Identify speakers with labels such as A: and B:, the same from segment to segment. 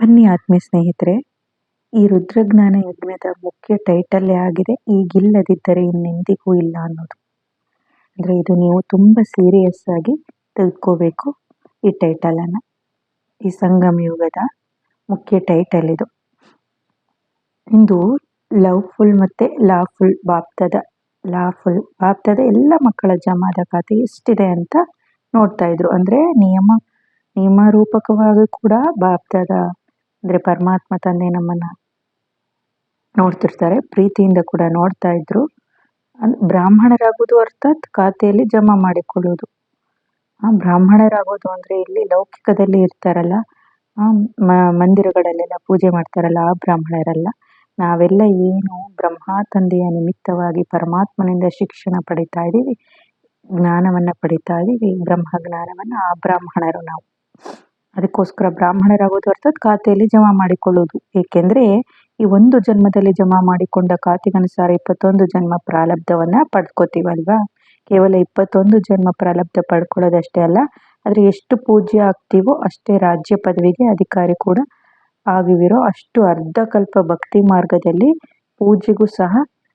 A: ಬನ್ನಿ ಆತ್ಮೀಯ ಸ್ನೇಹಿತರೆ. ಈ ರುದ್ರಜ್ಞಾನ ಯಜ್ಞದ ಮುಖ್ಯ ಟೈಟಲ್ಲೇ ಆಗಿದೆ. ಈಗಿಲ್ಲದಿದ್ದರೆ ಇನ್ನೆಂದಿಗೂ ಇಲ್ಲ ಅನ್ನೋದು. ಅಂದರೆ ಇದು ನೀವು ತುಂಬ ಸೀರಿಯಸ್ ಆಗಿ ತಿಳ್ಕೋಬೇಕು ಈ ಟೈಟಲನ್ನು ಈ ಸಂಗಮ ಯುಗದ ಮುಖ್ಯ ಟೈಟಲ್ ಇದು. ಇಂದು ಲವ್ಫುಲ್ ಮತ್ತು ಲಾಫುಲ್ ಬಾಪ್ತದ ಲಾಫುಲ್ ಬಾಪ್ತದ ಎಲ್ಲ ಮಕ್ಕಳ ಜಮಾದ ಖಾತೆ ಎಷ್ಟಿದೆ ಅಂತ ನೋಡ್ತಾ ಇದ್ರು. ಅಂದರೆ ನಿಯಮ ನಿಯಮ ರೂಪಕವಾಗಿ ಕೂಡ ಬಾಪ್ತದ ಅಂದರೆ ಪರಮಾತ್ಮ ತಂದೆ ನಮ್ಮನ್ನ ನೋಡ್ತಿರ್ತಾರೆ, ಪ್ರೀತಿಯಿಂದ ಕೂಡ ನೋಡ್ತಾ ಇದ್ರು. ಬ್ರಾಹ್ಮಣರಾಗೋದು ಅರ್ಥಾತ್ ಖಾತೆಯಲ್ಲಿ ಜಮಾ ಮಾಡಿಕೊಳ್ಳುವುದು. ಆ ಬ್ರಾಹ್ಮಣರಾಗೋದು ಅಂದರೆ ಇಲ್ಲಿ ಲೌಕಿಕದಲ್ಲಿ ಇರ್ತಾರಲ್ಲ ಮಂದಿರಗಳಲ್ಲೆಲ್ಲ ಪೂಜೆ ಮಾಡ್ತಾರಲ್ಲ ಆ ಬ್ರಾಹ್ಮಣರಲ್ಲ. ನಾವೆಲ್ಲ ಏನು ಬ್ರಹ್ಮ ತಂದೆಯ ನಿಮಿತ್ತವಾಗಿ ಪರಮಾತ್ಮನಿಂದ ಶಿಕ್ಷಣ ಪಡಿತಾ ಇದ್ದೀವಿ ಜ್ಞಾನವನ್ನು ಪಡಿತಾ ಇದ್ದೀವಿ ಬ್ರಹ್ಮ ಜ್ಞಾನವನ್ನು ಆ ಬ್ರಾಹ್ಮಣರು ನಾವು. ಅದಕ್ಕೋಸ್ಕರ ಬ್ರಾಹ್ಮಣರಾಗೋದು ಅರ್ಥಾತ್ ಖಾತೆಯಲ್ಲಿ ಜಮಾ ಮಾಡಿಕೊಳ್ಳೋದು. ಏಕೆಂದರೆ ಈ ಒಂದು ಜನ್ಮದಲ್ಲಿ ಜಮಾ ಮಾಡಿಕೊಂಡ ಖಾತೆಗನುಸಾರ ಇಪ್ಪತ್ತೊಂದು ಜನ್ಮ ಪ್ರಾರಬ್ಧವನ್ನ ಪಡ್ಕೋತೀವಲ್ವಾ ಕೇವಲ ಇಪ್ಪತ್ತೊಂದು ಜನ್ಮ ಪ್ರಾರಬ್ಧ ಪಡ್ಕೊಳ್ಳೋದಷ್ಟೇ ಅಲ್ಲ, ಆದರೆ ಎಷ್ಟು ಪೂಜ್ಯ ಆಗ್ತೀವೋ ಅಷ್ಟೇ ರಾಜ್ಯ ಪದವಿಗೆ ಅಧಿಕಾರಿ ಕೂಡ ಆಗಿವಿರೋ ಅಷ್ಟು ಅರ್ಧಕಲ್ಪ ಭಕ್ತಿ ಮಾರ್ಗದಲ್ಲಿ ಪೂಜೆಗೂ ಸಹ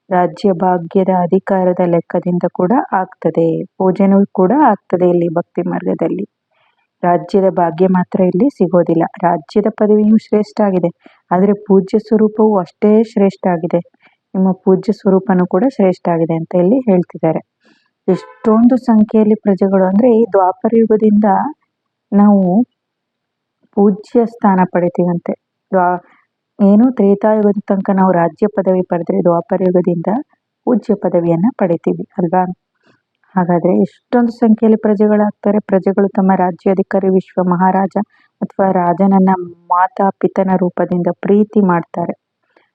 A: ರಾಜ್ಯ ಭಾಗ್ಯದ ಅಧಿಕಾರದ ಲೆಕ್ಕದಿಂದ ಕೂಡ ಆಗ್ತದೆ. ಪೂಜೆನೂ ಕೂಡ ಆಗ್ತದೆ ಇಲ್ಲಿ ಭಕ್ತಿ ಮಾರ್ಗದಲ್ಲಿ. ರಾಜ್ಯದ ಭಾಗ್ಯ ಮಾತ್ರ ಇಲ್ಲಿ ಸಿಗೋದಿಲ್ಲ. ರಾಜ್ಯದ ಪದವಿಯು ಶ್ರೇಷ್ಠ ಆಗಿದೆ. ಆದರೆ ಪೂಜ್ಯ ಸ್ವರೂಪವು ಅಷ್ಟೇ ಶ್ರೇಷ್ಠ ಆಗಿದೆ. ನಿಮ್ಮ ಪೂಜ್ಯ ಸ್ವರೂಪನೂ ಕೂಡ ಶ್ರೇಷ್ಠ ಆಗಿದೆ ಅಂತ ಇಲ್ಲಿ ಹೇಳ್ತಿದ್ದಾರೆ. ಎಷ್ಟೊಂದು ಸಂಖ್ಯೆಯಲ್ಲಿ ಪ್ರಜೆಗಳು ಅಂದರೆ ಈ ದ್ವಾಪರ ಯುಗದಿಂದ ನಾವು ಪೂಜ್ಯ ಸ್ಥಾನ ಪಡಿತೀವಂತೆ ದ್ವಾ, ಏನು ತ್ರೇತಾಯುಗದ ತನಕ ನಾವು ರಾಜ್ಯ ಪದವಿ ಪಡೆದ್ರೆ ದ್ವಾಪರ ಯುಗದಿಂದ ಪೂಜ್ಯ ಪದವಿಯನ್ನು ಪಡಿತೀವಿ ಅಲ್ವಾ? ಹಾಗಾದ್ರೆ ಎಷ್ಟೊಂದು ಸಂಖ್ಯೆಯಲ್ಲಿ ಪ್ರಜೆಗಳಾಗ್ತಾರೆ. ಪ್ರಜೆಗಳು ತಮ್ಮ ರಾಜ್ಯಾಧಿಕಾರಿ ವಿಶ್ವ ಮಹಾರಾಜ ಅಥವಾ ರಾಜನನ್ನ ಮಾತಾ ಪಿತನ ರೂಪದಿಂದ ಪ್ರೀತಿ ಮಾಡ್ತಾರೆ.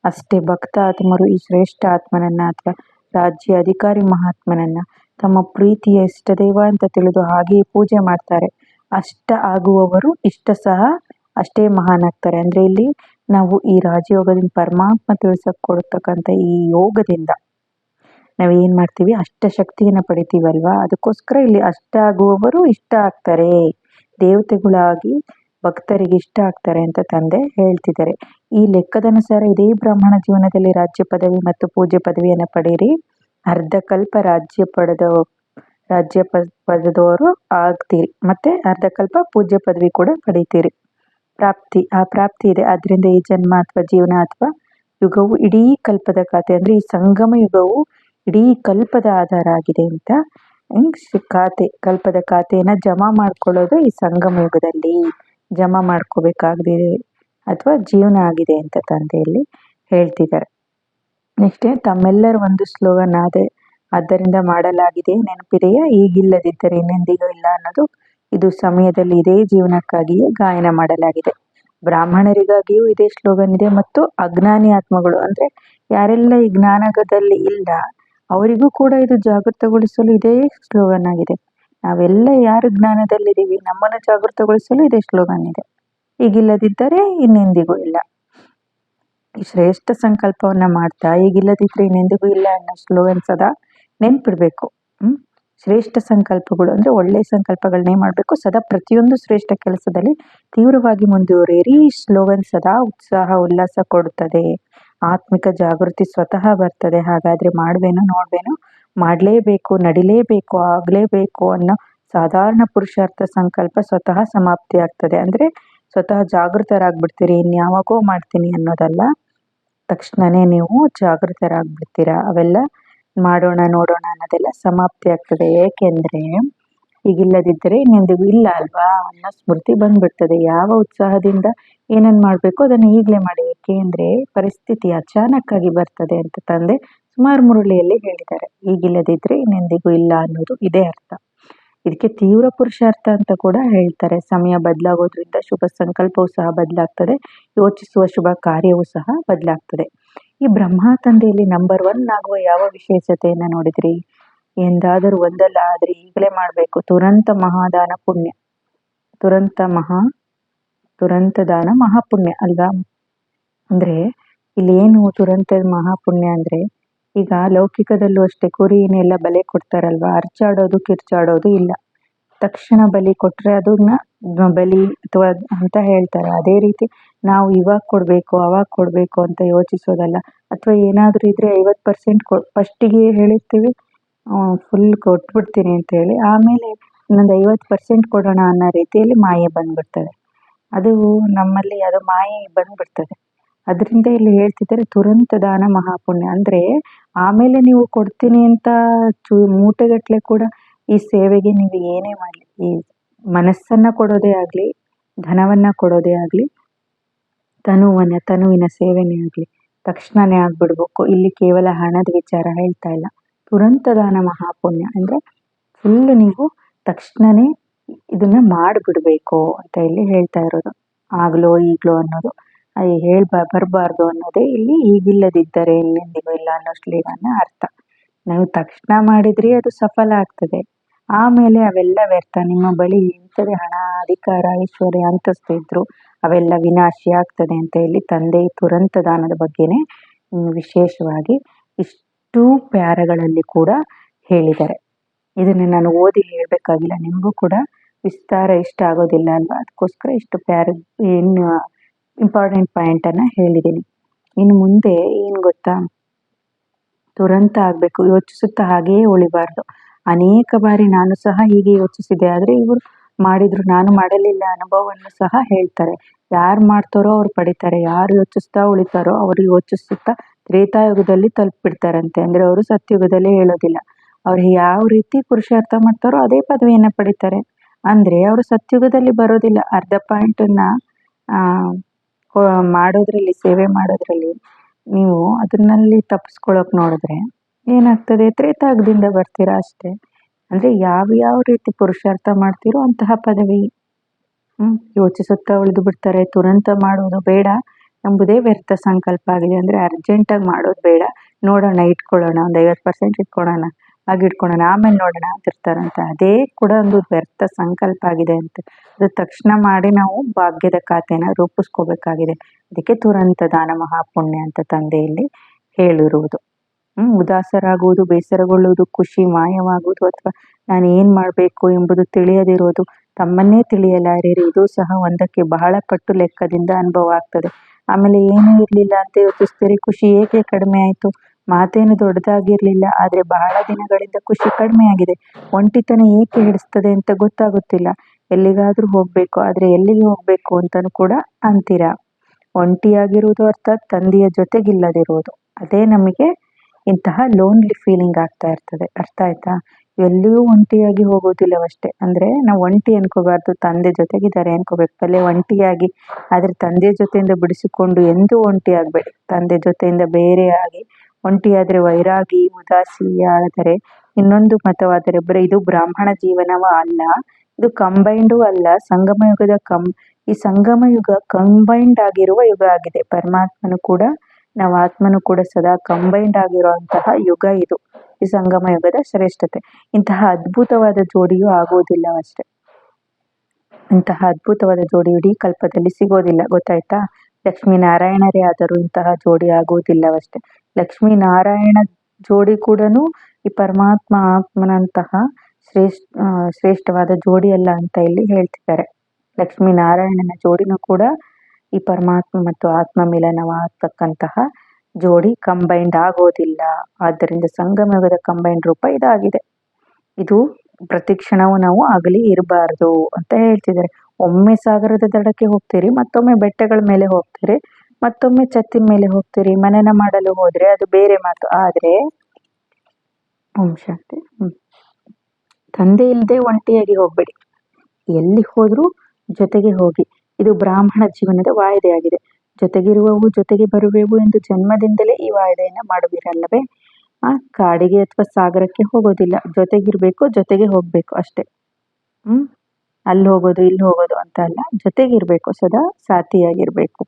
A: ಅಷ್ಟೇ ಭಕ್ತ ಆತ್ಮರು ಈ ಶ್ರೇಷ್ಠ ಆತ್ಮನನ್ನ ಅಥವಾ ರಾಜ್ಯ ಅಧಿಕಾರಿ ಮಹಾತ್ಮನನ್ನ ತಮ್ಮ ಪ್ರೀತಿಯ ಇಷ್ಟ ದೇವ ಅಂತ ತಿಳಿದು ಹಾಗೆಯೇ ಪೂಜೆ ಮಾಡ್ತಾರೆ. ಅಷ್ಟ ಆಗುವವರು ಇಷ್ಟ ಸಹ ಅಷ್ಟೇ ಮಹಾನ್ ಆಗ್ತಾರೆ ಅಂದ್ರೆ ಇಲ್ಲಿ ನಾವು ಈ ರಾಜಯೋಗದಿಂದ ಪರಮಾತ್ಮ ತಿಳಿಸಕ್ ಕೊಡ್ತಕ್ಕಂಥ ಈ ಯೋಗದಿಂದ ನಾವು ಏನು ಮಾಡ್ತೀವಿ? ಅಷ್ಟ ಶಕ್ತಿಯನ್ನು ಪಡಿತೀವಲ್ವಾ? ಅದಕ್ಕೋಸ್ಕರ ಇಲ್ಲಿ ಅಷ್ಟ ಆಗುವವರು ಇಷ್ಟ ಆಗ್ತಾರೆ. ದೇವತೆಗಳಾಗಿ ಭಕ್ತರಿಗೆ ಇಷ್ಟ ಆಗ್ತಾರೆ ಅಂತ ತಂದೆ ಹೇಳ್ತಿದ್ದಾರೆ. ಈ ಲೆಕ್ಕದನುಸಾರ ಇದೇ ಬ್ರಾಹ್ಮಣ ಜೀವನದಲ್ಲಿ ರಾಜ್ಯ ಪದವಿ ಮತ್ತು ಪೂಜ್ಯ ಪದವಿಯನ್ನು ಪಡೆಯಿರಿ ಅರ್ಧ ಕಲ್ಪ ರಾಜ್ಯ ಪಡೆದ, ರಾಜ್ಯ ಪಡೆದವರು ಆಗ್ತೀರಿ. ಮತ್ತೆ ಅರ್ಧ ಕಲ್ಪ ಪೂಜ್ಯ ಪದವಿ ಕೂಡ ಪಡಿತೀರಿ. ಪ್ರಾಪ್ತಿ, ಆ ಪ್ರಾಪ್ತಿ ಇದೆ. ಅದರಿಂದ ಈ ಜನ್ಮ ಅಥವಾ ಜೀವನ ಅಥವಾ ಯುಗವು ಇಡೀ ಕಲ್ಪದ ಖಾತೆ ಅಂದ್ರೆ ಈ ಸಂಗಮ ಯುಗವು ಇಡೀ ಕಲ್ಪದ ಆಧಾರ ಆಗಿದೆ ಅಂತ. ಖಾತೆ, ಕಲ್ಪದ ಖಾತೆಯನ್ನು ಜಮಾ ಮಾಡ್ಕೊಳ್ಳೋದು ಈ ಸಂಗಮ ಯುಗದಲ್ಲಿ ಜಮಾ ಮಾಡ್ಕೋಬೇಕಾಗಿದೆ ಅಥವಾ ಜೀವನ ಆಗಿದೆ ಅಂತ ತಂದೆಯಲ್ಲಿ ಹೇಳ್ತಿದ್ದಾರೆ. ನೆಕ್ಸ್ಟ್, ತಮ್ಮೆಲ್ಲರ ಒಂದು ಸ್ಲೋಗನ್ ಆದೆ, ಆದ್ದರಿಂದ ಮಾಡಲಾಗಿದೆ ನೆನಪಿದೆಯಾ? ಈಗಿಲ್ಲದಿದ್ದರೆ ಇನ್ನೆಂದಿಗೂ ಇಲ್ಲ ಅನ್ನೋದು ಇದು ಸಮಯದಲ್ಲಿ ಇದೇ ಜೀವನಕ್ಕಾಗಿಯೇ ಗಾಯನ ಮಾಡಲಾಗಿದೆ. ಬ್ರಾಹ್ಮಣರಿಗಾಗಿಯೂ ಇದೇ ಸ್ಲೋಗನ್ ಇದೆ ಮತ್ತು ಅಜ್ಞಾನಿ ಆತ್ಮಗಳು, ಅಂದ್ರೆ ಯಾರೆಲ್ಲ ಈ ಜ್ಞಾನಗದಲ್ಲಿ ಇಲ್ಲ ಅವರಿಗೂ ಕೂಡ ಇದು ಜಾಗೃತಗೊಳಿಸಲು ಇದೇ ಸ್ಲೋಗನ್ ಆಗಿದೆ. ನಾವೆಲ್ಲ ಯಾರು ಜ್ಞಾನದಲ್ಲಿದ್ದೀವಿ, ನಮ್ಮನ್ನು ಜಾಗೃತಗೊಳಿಸಲು ಇದೇ ಸ್ಲೋಗನ್ ಇದೆ. ಈಗಿಲ್ಲದಿದ್ದರೆ ಇನ್ನೆಂದಿಗೂ ಇಲ್ಲ. ಈ ಶ್ರೇಷ್ಠ ಸಂಕಲ್ಪವನ್ನ ಮಾಡ್ತಾ ಈಗಿಲ್ಲದಿದ್ರೆ ಇನ್ನೆಂದಿಗೂ ಇಲ್ಲ ಅನ್ನೋ ಸ್ಲೋಗನ್ ಸದಾ ನೆನ್ಪಿಡ್ಬೇಕು. ಹ್ಮ್? ಶ್ರೇಷ್ಠ ಸಂಕಲ್ಪಗಳು ಅಂದ್ರೆ ಒಳ್ಳೆಯ ಸಂಕಲ್ಪಗಳನ್ನೇ ಮಾಡಬೇಕು. ಸದಾ ಪ್ರತಿಯೊಂದು ಶ್ರೇಷ್ಠ ಕೆಲಸದಲ್ಲಿ ತೀವ್ರವಾಗಿ ಮುಂದುವರಿಯಿರಿ. ಈ ಸ್ಲೋಗನ್ ಸದಾ ಉತ್ಸಾಹ, ಉಲ್ಲಾಸ ಕೊಡುತ್ತದೆ. ಆತ್ಮಿಕ ಜಾಗೃತಿ ಸ್ವತಃ ಬರ್ತದೆ. ಹಾಗಾದ್ರೆ ಮಾಡ್ಬೇನು ನೋಡ್ಬೇನು? ಮಾಡಲೇಬೇಕು, ನಡಿಲೇಬೇಕು, ಆಗಲೇಬೇಕು ಅನ್ನೋ ಸಾಧಾರಣ ಪುರುಷಾರ್ಥ ಸಂಕಲ್ಪ ಸ್ವತಃ ಸಮಾಪ್ತಿ ಆಗ್ತದೆ. ಅಂದ್ರೆ ಸ್ವತಃ ಜಾಗೃತರಾಗ್ಬಿಡ್ತೀರಿ. ಇನ್ಯಾವಾಗೋ ಮಾಡ್ತೀನಿ ಅನ್ನೋದಲ್ಲ. ತಕ್ಷಣನೇ ನೀವು ಜಾಗೃತರಾಗ್ಬಿಡ್ತೀರಾ. ಅವೆಲ್ಲ ಮಾಡೋಣ, ನೋಡೋಣ ಅನ್ನೋದೆಲ್ಲ ಸಮಾಪ್ತಿ ಆಗ್ತದೆ. ಏಕೆಂದ್ರೆ ಈಗಿಲ್ಲದಿದ್ದರೆ ಇನ್ನೆಂದಿಗೂ ಇಲ್ಲ ಅಲ್ವಾ ಅನ್ನೋ ಸ್ಮೃತಿ ಬಂದ್ಬಿಡ್ತದೆ. ಯಾವ ಉತ್ಸಾಹದಿಂದ ಏನನ್ನು ಮಾಡಬೇಕು ಅದನ್ನು ಈಗಲೇ ಮಾಡಿ ಏಕೆಂದರೆ ಪರಿಸ್ಥಿತಿ ಅಚಾನಕ್ಕಾಗಿ ಬರ್ತದೆ ಅಂತ ತಂದೆ ಸುಮಾರು ಮುರುಳಿಯಲ್ಲಿ ಹೇಳಿದ್ದಾರೆ. ಈಗಿಲ್ಲದಿದ್ದರೆ ಇನ್ನೆಂದಿಗೂ ಇಲ್ಲ ಅನ್ನೋದು ಇದೇ ಅರ್ಥ. ಇದಕ್ಕೆ ತೀವ್ರ ಪುರುಷಾರ್ಥ ಅಂತ ಕೂಡ ಹೇಳ್ತಾರೆ. ಸಮಯ ಬದಲಾಗೋದ್ರಿಂದ ಶುಭ ಸಂಕಲ್ಪವೂ ಸಹ ಬದಲಾಗ್ತದೆ. ಯೋಚಿಸುವ ಶುಭ ಕಾರ್ಯವೂ ಸಹ ಬದಲಾಗ್ತದೆ. ಈ ಬ್ರಹ್ಮ ತಂದೆಯಲ್ಲಿ ನಂಬರ್ ಒನ್ ಆಗುವ ಯಾವ ವಿಶೇಷತೆಯನ್ನು ನೋಡಿದ್ರಿ? ಎಂದಾದರೂ ಒಂದಲ್ಲ, ಆದರೆ ಈಗಲೇ ಮಾಡಬೇಕು. ತುರಂತ ಮಹಾದಾನ ಪುಣ್ಯ. ತುರಂತ ಮಹಾ ತುರಂತ ದಾನ ಮಹಾಪುಣ್ಯ ಅಲ್ವಾ? ಅಂದ್ರೆ ಇಲ್ಲಿ ಏನು ತುರಂತ ಮಹಾಪುಣ್ಯ ಅಂದ್ರೆ, ಈಗ ಲೌಕಿಕದಲ್ಲೂ ಅಷ್ಟೇ ಕುರಿನೆಲ್ಲ ಬಲೆ ಕೊಡ್ತಾರಲ್ವಾ? ಅರ್ಚಾಡೋದು ಕಿರ್ಚಾಡೋದು ಇಲ್ಲ. ತಕ್ಷಣ ಬಲಿ ಕೊಟ್ರೆ ಅದನ್ನ ಬಲಿ ಅಥವಾ ಅಂತ ಹೇಳ್ತಾರೆ. ಅದೇ ರೀತಿ ನಾವು ಇವಾಗ ಕೊಡಬೇಕು, ಅವಾಗ ಕೊಡಬೇಕು ಅಂತ ಯೋಚಿಸೋದಲ್ಲ. ಅಥವಾ ಏನಾದರೂ ಇದ್ರೆ ಐವತ್ತು ಪರ್ಸೆಂಟ್ ಕೊ ಫಸ್ಟಿಗೆ ಹೇಳಿರ್ತೀವಿ ಫುಲ್ ಕೊಟ್ಬಿಡ್ತೀನಿ ಅಂತ ಹೇಳಿ. ಆಮೇಲೆ ಇನ್ನೊಂದು ಐವತ್ತು ಪರ್ಸೆಂಟ್ ಕೊಡೋಣ ಅನ್ನೋ ರೀತಿಯಲ್ಲಿ ಮಾಯೆ ಬಂದ್ಬಿಡ್ತದೆ. ಅದು ನಮ್ಮಲ್ಲಿ ಅದು ಮಾಯೆ ಬಂದ್ಬಿಡ್ತದೆ. ಅದರಿಂದ ಇಲ್ಲಿ ಹೇಳ್ತಿದ್ದಾರೆ ತುರಂತ ದಾನ ಮಹಾಪುಣ್ಯ. ಅಂದರೆ ಆಮೇಲೆ ನೀವು ಕೊಡ್ತೀನಿ ಅಂತ ಚೂ ಮೂಟೆಗಟ್ಟಲೆ ಕೂಡ ಈ ಸೇವೆಗೆ ನೀವು ಏನೇ ಮಾಡಲಿ, ಈ ಮನಸ್ಸನ್ನು ಕೊಡೋದೇ ಆಗಲಿ, ಧನವನ್ನು ಕೊಡೋದೇ ಆಗಲಿ, ತನುವನ್ನು, ತನುವಿನ ಸೇವೆನೇ ಆಗಲಿ, ತಕ್ಷಣನೇ ಆಗ್ಬಿಡ್ಬೇಕು. ಇಲ್ಲಿ ಕೇವಲ ಹಣದ ವಿಚಾರ ಹೇಳ್ತಾ ಇಲ್ಲ. ತುರಂತ ದಾನ ಮಹಾಪುಣ್ಯ. ಅಂದರೆ ಫುಲ್ ನೀವು ತಕ್ಷಣನೇ ಇದನ್ನ ಮಾಡಿಬಿಡ್ಬೇಕು ಅಂತ ಇಲ್ಲಿ ಹೇಳ್ತಾ ಇರೋದು. ಆಗ್ಲೋ ಈಗ್ಲೋ ಅನ್ನೋದು. ಅದು ಹೇಳ್ ಬರಬಾರ್ದು ಅನ್ನೋದೇ ಇಲ್ಲಿ ಈಗಿಲ್ಲದಿದ್ದರೆ ಇನ್ನೆಂದಿಗೂ ಇಲ್ಲ ಅನ್ನೋ ಅನ್ನೋ ಅರ್ಥ. ನೀವು ತಕ್ಷಣ ಮಾಡಿದ್ರಿ ಅದು ಸಫಲ ಆಗ್ತದೆ. ಆಮೇಲೆ ಅವೆಲ್ಲ ವ್ಯರ್ಥ. ನಿಮ್ಮ ಬಳಿ ಎಂಥದೇ ಹಣ, ಅಧಿಕಾರ, ಐಶ್ವರ್ಯ, ಅಂತಸ್ತು ಇದ್ರು ಅವೆಲ್ಲ ವಿನಾಶಿ ಆಗ್ತದೆ ಅಂತ ಹೇಳಿ ತಂದೆ ತುರಂತ ದಾನದ ಬಗ್ಗೆನೇ ವಿಶೇಷವಾಗಿ ಇಷ್ಟು ಪ್ಯಾರಗಳಲ್ಲಿ ಕೂಡ ಹೇಳಿದ್ದಾರೆ. ಇದನ್ನು ನಾನು ಓದಿ ಹೇಳಬೇಕಾಗಿಲ್ಲ. ನಿಮಗೂ ಕೂಡ ವಿಸ್ತಾರ ಇಷ್ಟ ಆಗೋದಿಲ್ಲ ಅಲ್ವಾ? ಅದಕ್ಕೋಸ್ಕರ ಇಷ್ಟು ಪ್ಯಾರ, ಏನು ಇಂಪಾರ್ಟೆಂಟ್ ಪಾಯಿಂಟ್ ಪಾಯಿಂಟನ್ನು ಹೇಳಿದ್ದೀನಿ. ಇನ್ನು ಮುಂದೆ ಏನು ಗೊತ್ತಾ? ದುರಂತ ಆಗಬೇಕು. ಯೋಚಿಸುತ್ತಾ ಹಾಗೆಯೇ ಉಳಿಬಾರ್ದು. ಅನೇಕ ಬಾರಿ ನಾನು ಸಹ ಹೀಗೆ ಯೋಚಿಸಿದೆ ಆದರೆ ಇವರು ಮಾಡಿದ್ರು, ನಾನು ಮಾಡಲಿಲ್ಲ ಅನುಭವವನ್ನು ಸಹ ಹೇಳ್ತಾರೆ. ಯಾರು ಮಾಡ್ತಾರೋ ಅವ್ರು ಪಡಿತಾರೆ. ಯಾರು ಯೋಚಿಸ್ತಾ ಉಳಿತಾರೋ ಅವರು ಯೋಚಿಸುತ್ತಾ ತ್ರೇತಾಯುಗದಲ್ಲಿ ತಲುಪಿಡ್ತಾರಂತೆ ಅಂದರೆ ಅವರು ಸತ್ಯುಗದಲ್ಲಿ ಹೇಳೋದಿಲ್ಲ. ಅವ್ರು ಯಾವ ರೀತಿ ಪುರುಷಾರ್ಥ ಮಾಡ್ತಾರೋ ಅದೇ ಪದವಿಯನ್ನು ಪಡಿತಾರೆ. ಅಂದರೆ ಅವರು ಸತ್ಯುಗದಲ್ಲಿ ಬರೋದಿಲ್ಲ. ಅರ್ಧ ಪಾಯಿಂಟನ್ನು ಮಾಡೋದ್ರಲ್ಲಿ, ಸೇವೆ ಮಾಡೋದ್ರಲ್ಲಿ ನೀವು ಅದನ್ನಲ್ಲಿ ತಪ್ಪಿಸ್ಕೊಳ್ಳೋಕೆ ನೋಡಿದ್ರೆ ಏನಾಗ್ತದೆ? ತ್ರೇತಾಗದಿಂದ ಬರ್ತೀರಾ ಅಷ್ಟೇ. ಅಂದರೆ ಯಾವ ಯಾವ ರೀತಿ ಪುರುಷಾರ್ಥ ಮಾಡ್ತೀರೋ ಅಂತಹ ಪದವಿ ಯೋಚಿಸುತ್ತಾ ಉಳಿದು ಬಿಡ್ತಾರೆ. ತುರಂತ ಮಾಡುವುದು ಬೇಡ. ಎಂಬುದೇ ವ್ಯರ್ಥ ಸಂಕಲ್ಪ ಆಗಿದೆ. ಅಂದರೆ ಅರ್ಜೆಂಟಾಗಿ ಮಾಡೋದು ಬೇಡ. ನೋಡೋಣ, ಇಟ್ಕೊಳ್ಳೋಣ. ಒಂದು ಐವತ್ತು ಪರ್ಸೆಂಟ್ ಇಟ್ಕೊಳ್ಳೋಣ. ಹಾಗೆ ಇಟ್ಕೊಳ್ಳೋಣ ಆಮೇಲೆ ನೋಡೋಣ ಅಂತಿರ್ತಾರಂತೆ ಅದೇ ಕೂಡ ಒಂದು ವ್ಯರ್ಥ ಸಂಕಲ್ಪ ಆಗಿದೆ ಅಂತ. ಅದು ತಕ್ಷಣ ಮಾಡಿ ನಾವು ಭಾಗ್ಯದ ಖಾತೆನ ರೂಪಿಸ್ಕೋಬೇಕಾಗಿದೆ. ಅದಕ್ಕೆ ತುರಂತ ದಾನ ಮಹಾಪುಣ್ಯ ಅಂತ ತಂದೆಯಲ್ಲಿ ಹೇಳಿರುವುದು. ಹ್ಮ್, ಉದಾಸರಾಗುವುದು, ಬೇಸರಗೊಳ್ಳುವುದು, ಖುಷಿ ಮಾಯವಾಗುವುದು ಅಥವಾ ನಾನು ಏನು ಮಾಡಬೇಕು ಎಂಬುದು ತಿಳಿಯದಿರುವುದು ತಮ್ಮನ್ನೇ ತಿಳಿಯಲಾರಿರಿ ಇದು ಸಹ ಒಂದಕ್ಕೆ ಬಹಳ ಪಟ್ಟು ಲೆಕ್ಕದಿಂದ ಅನುಭವ ಆಗ್ತದೆ. ಆಮೇಲೆ ಏನೂ ಇರಲಿಲ್ಲ ಅಂತ ಯೋಚಿಸ್ತೀರಿ, ಖುಷಿ ಏಕೆ ಕಡಿಮೆ ಆಯಿತು? ಮಾತೇನು ದೊಡ್ಡದಾಗಿರಲಿಲ್ಲ, ಆದರೆ ಬಹಳ ದಿನಗಳಿಂದ ಖುಷಿ ಕಡಿಮೆ ಆಗಿದೆ ಒಂಟಿತನ ಏಕೆ ಹಿಡಿಸ್ತದೆ ಅಂತ ಗೊತ್ತಾಗುತ್ತಿಲ್ಲ. ಎಲ್ಲಿಗಾದರೂ ಹೋಗಬೇಕು, ಆದರೆ ಎಲ್ಲಿಗೆ ಹೋಗಬೇಕು ಅಂತಲೂ ಕೂಡ ಅಂತೀರಾ. ಒಂಟಿಯಾಗಿರುವುದು ಅರ್ಥಾತ್ ತಂದೆಯ ಜೊತೆಗಿಲ್ಲದಿರುವುದು. ಅದೇ ನಮಗೆ ಇಂತಹ ಲೋನ್ಲಿ ಫೀಲಿಂಗ್ ಆಗ್ತಾ ಇರ್ತದೆ. ಅರ್ಥ ಆಯ್ತಾ? ಎಲ್ಲಿಯೂ ಒಂಟಿಯಾಗಿ ಹೋಗೋದಿಲ್ಲವಷ್ಟೇ ಅಂದರೆ ನಾವು ಒಂಟಿ ಅನ್ಕೋಬಾರ್ದು, ತಂದೆ ಜೊತೆಗಿದ್ದಾರೆ ಅನ್ಕೋಬೇಕು. ಪಲ್ಲೆ ಒಂಟಿಯಾಗಿ, ಆದರೆ ತಂದೆ ಜೊತೆಯಿಂದ ಬಿಡಿಸಿಕೊಂಡು ಎಂದೂ ಒಂಟಿ ಆಗಬೇಡಿ ತಂದೆ ಜೊತೆಯಿಂದ ಬೇರೆಯಾಗಿ ಒಂಟಿಯಾದರೆ ವೈರಾಗಿ, ಉದಾಸಿಯಾದರೆ ಇನ್ನೊಂದು ಮತವಾದರೆ ಬರೀ ಇದು ಬ್ರಾಹ್ಮಣ ಜೀವನವ ಅಲ್ಲ, ಇದು ಕಂಬೈಂಡು ಅಲ್ಲ. ಸಂಗಮ ಯುಗದ ಕಂ, ಈ ಸಂಗಮ ಯುಗ ಕಂಬೈಂಡ್ ಆಗಿರುವ ಯುಗ ಆಗಿದೆ. ಪರಮಾತ್ಮನು ಕೂಡ, ನಾವು ಆತ್ಮನು ಕೂಡ ಸದಾ ಕಂಬೈಂಡ್ ಆಗಿರುವಂತಹ ಯುಗ ಇದು. ಈ ಸಂಗಮ ಯುಗದ ಶ್ರೇಷ್ಠತೆ. ಇಂತಹ ಅದ್ಭುತವಾದ ಜೋಡಿಯು ಆಗೋದಿಲ್ಲ ಅಷ್ಟೆ ಇಂತಹ ಅದ್ಭುತವಾದ ಜೋಡಿ ಇಡೀ ಕಲ್ಪದಲ್ಲಿ ಸಿಗೋದಿಲ್ಲ. ಗೊತ್ತಾಯ್ತಾ? ಲಕ್ಷ್ಮೀನಾರಾಯಣರೇ ಆದರೂ ಇಂತಹ ಜೋಡಿ ಆಗುವುದಿಲ್ಲವಷ್ಟೇ ಲಕ್ಷ್ಮೀನಾರಾಯಣ ಜೋಡಿ ಕೂಡ ಈ ಪರಮಾತ್ಮ ಆತ್ಮನಂತಹ ಶ್ರೇಷ್ಠ ಶ್ರೇಷ್ಠವಾದ ಜೋಡಿ ಅಲ್ಲ ಅಂತ ಇಲ್ಲಿ ಹೇಳ್ತಿದ್ದಾರೆ. ಲಕ್ಷ್ಮೀನಾರಾಯಣನ ಜೋಡಿನೂ ಕೂಡ ಈ ಪರಮಾತ್ಮ ಮತ್ತು ಆತ್ಮ ಮಿಲನವಾಗತಕ್ಕಂತಹ ಜೋಡಿ ಕಂಬೈಂಡ್ ಆಗೋದಿಲ್ಲ. ಆದ್ದರಿಂದ ಸಂಗಮಯುಗದ ಕಂಬೈಂಡ್ ರೂಪ ಇದಾಗಿದೆ. ಇದು ಪ್ರತಿ ಕ್ಷಣವೂ ನಾವು ಆಗಲಿ ಇರಬಾರ್ದು ಅಂತ ಹೇಳ್ತಿದ್ದಾರೆ. ಒಮ್ಮೆ ಸಾಗರದ ದಡಕ್ಕೆ ಹೋಗ್ತೀರಿ, ಮತ್ತೊಮ್ಮೆ ಬೆಟ್ಟಗಳ ಮೇಲೆ ಹೋಗ್ತೀರಿ. ಮತ್ತೊಮ್ಮೆ ಛತ್ತಿನ ಮೇಲೆ ಹೋಗ್ತೀರಿ, ಮನನ ಮಾಡಲು ಹೋದರೆ ಅದು ಬೇರೆ ಮಾತು. ಆದರೆ ಓಂ ಶಾಂತಿ ಹ್ಞೂ ತಂದೆ ಇಲ್ಲದೆ ಒಂಟಿಯಾಗಿ ಹೋಗಬೇಡಿ. ಎಲ್ಲಿ ಹೋದರೂ ಜೊತೆಗೆ ಹೋಗಿ. ಇದು ಬ್ರಾಹ್ಮಣ ಜೀವನದ ವಾಯ್ದೆಯಾಗಿದೆ ಜೊತೆಗಿರುವವು ಜೊತೆಗೆ ಬರುವೆವು ಎಂದು ಜನ್ಮದಿಂದಲೇ ಈ ವಾಯ್ದೆಯನ್ನು ಮಾಡುವಿರಲ್ಲವೇ? ಆ ಕಾಡಿಗೆ ಅಥವಾ ಸಾಗರಕ್ಕೆ ಹೋಗೋದಿಲ್ಲ. ಜೊತೆಗಿರಬೇಕು, ಜೊತೆಗೆ ಹೋಗಬೇಕು ಅಷ್ಟೇ. ಹ್ಞೂ ಅಲ್ಲಿ ಹೋಗೋದು, ಇಲ್ಲಿ ಹೋಗೋದು ಅಂತ ಅಲ್ಲ. ಜೊತೆಗಿರಬೇಕು, ಸದಾ ಸಾಥಿಯಾಗಿರಬೇಕು.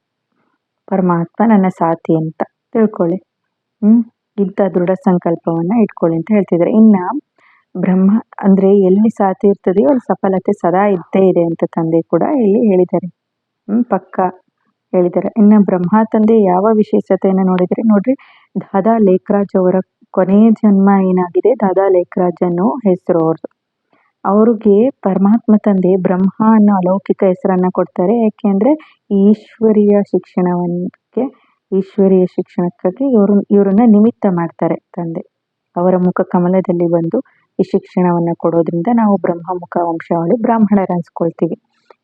A: ಪರಮಾತ್ಮ ನನ್ನ ಸಾಥಿ ಅಂತ ತಿಳ್ಕೊಳ್ಳಿ. ಹ್ಞೂ ಇಂಥ ದೃಢ ಸಂಕಲ್ಪವನ್ನು ಇಟ್ಕೊಳ್ಳಿ ಅಂತ ಹೇಳ್ತಿದ್ದಾರೆ. ಇನ್ನು ಬ್ರಹ್ಮ ಅಂದರೆ ಎಲ್ಲಿ ಸಾಥಿ ಇರ್ತದೆಯೋ ಅಲ್ಲಿ ಸಫಲತೆ ಸದಾ ಇದ್ದೇ ಇದೆ ಅಂತ ತಂದೆ ಕೂಡ ಇಲ್ಲಿ ಹೇಳಿದ್ದಾರೆ. ಹ್ಞೂ ಪಕ್ಕ ಹೇಳಿದ್ದಾರೆ. ಇನ್ನು ಬ್ರಹ್ಮ ತಂದೆ ಯಾವ ವಿಶೇಷತೆಯನ್ನು ನೋಡಿದರೆ ನೋಡ್ರಿ, ದಾದಾ ಲೇಖರಾಜ್ ಅವರ ಕೊನೆಯ ಜನ್ಮ ಏನಾಗಿದೆ? ದಾದಾ ಲೇಖರಾಜ್ ಅನ್ನೋ ಹೆಸರು ಅವ್ರದ್ದು ಅವ್ರಿಗೆ ಪರಮಾತ್ಮ ತಂದೆ ಬ್ರಹ್ಮ ಅನ್ನೋ ಅಲೌಕಿಕ ಹೆಸರನ್ನ ಕೊಡ್ತಾರೆ. ಯಾಕೆಂದ್ರೆ ಈಶ್ವರೀಯ ಶಿಕ್ಷಣಕ್ಕೆ ಈಶ್ವರೀಯ ಶಿಕ್ಷಣಕ್ಕಾಗಿ ಇವರು, ಇವರನ್ನ ನಿಮಿತ್ತ ಮಾಡ್ತಾರೆ ತಂದೆ. ಅವರ ಮುಖ ಕಮಲದಲ್ಲಿ ಬಂದು ಈ ಶಿಕ್ಷಣವನ್ನ ಕೊಡೋದ್ರಿಂದ ನಾವು ಬ್ರಹ್ಮ ಮುಖ ವಂಶಾವಳಿ ಬ್ರಾಹ್ಮಣರ ಅನ್ಸ್ಕೊಳ್ತೀವಿ